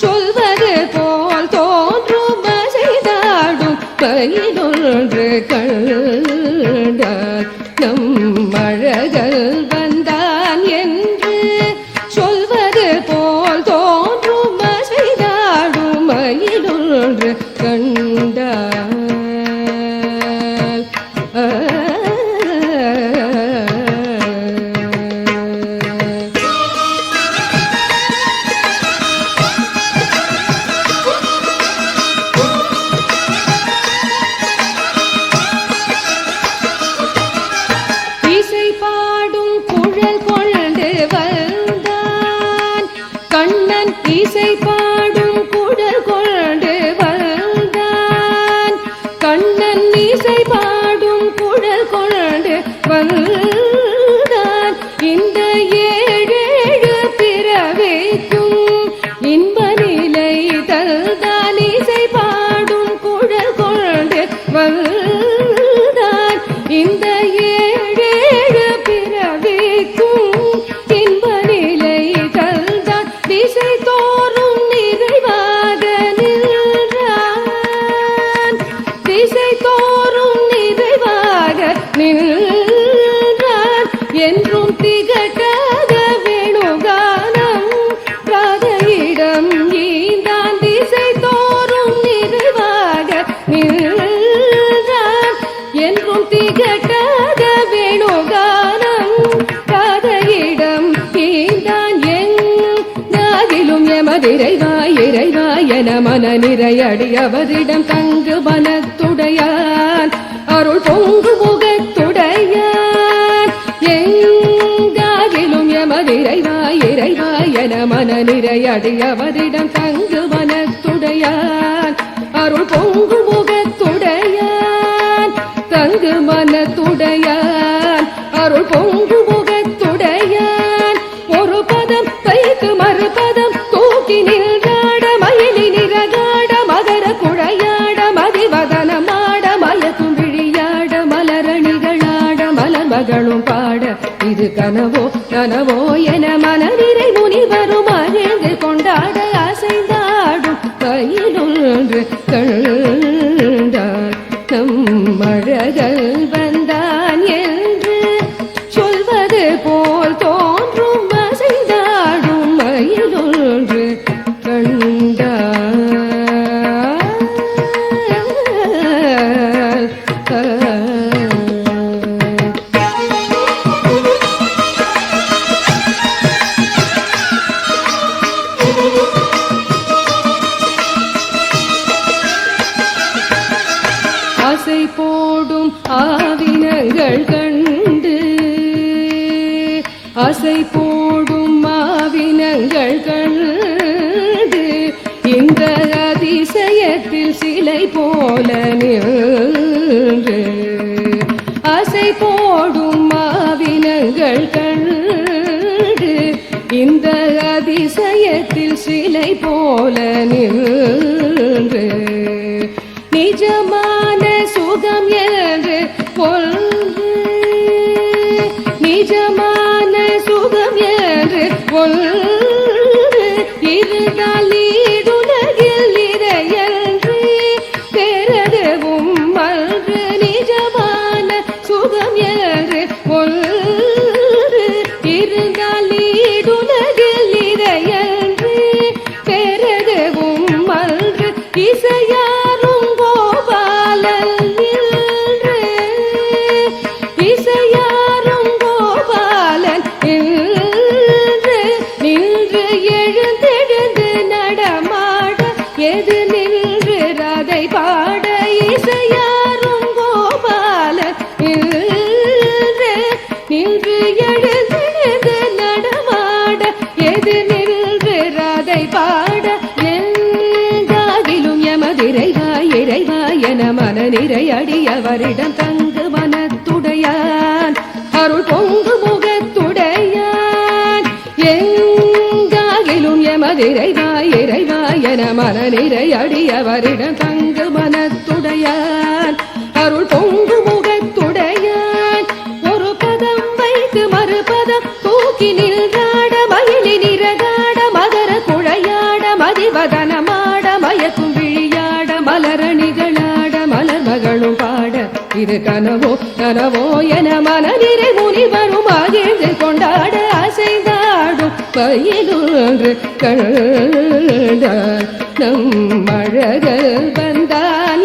说的对。கண்ண இறைவா இறைவா என மன நிறையடியவரிடம் தங்கு மனத்துடையான். அருள் பொங்கு முகத்துடையான். எங்காகிலும் எமதிரைவா இறைவா என மன நிறையடியவரிடம் தங்கு மனத்துடையான். அருள் பொங்கு முகத்துடையான். தங்கு மன இது கனவோ கனவோ என மனதிரை முனிவரும் அறிந்து கொண்டாட அசைந்தாடும் கையில் ஒன்று ஓடும் ஆவினங்கள் கண்டு அசை போடும் மாவினங்கள் கண்டு இந்த அதிசயத்தில் சிலை போல நின்று அசை போடும் மாவினங்கள் கண்டு இந்த அதிசயத்தில் சிலை போல நின்று நிஜமா சுகம் என்று கொள்கு நிஜமான சுகம் என்று கொள்கு மனநிறை அடியவரிடம் தங்கு மனத்துடையான். அருள் பொங்கு முகத்துடையான். எங்காகிலும் எமதிரைவாய் இறைவாய் என மனநிறை அடியவரிடம் தங்கு மனத்துடையான். இது கனவோ கனவோ என மனநிறை முனிவரும் மகிழ்ந்து கொண்டாட அசைந்தாடும் பயிலொன்று கண்ட நம் அழகல் வந்தான்